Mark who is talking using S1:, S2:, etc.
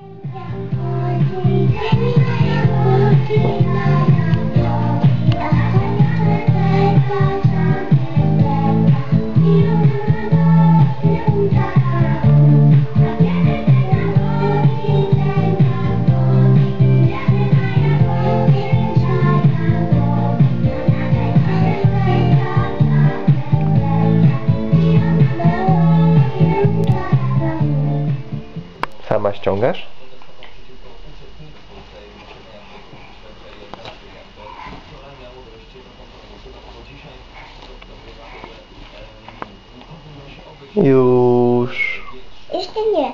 S1: Yeah. Sama ściągasz? Już.
S2: Jeszcze nie.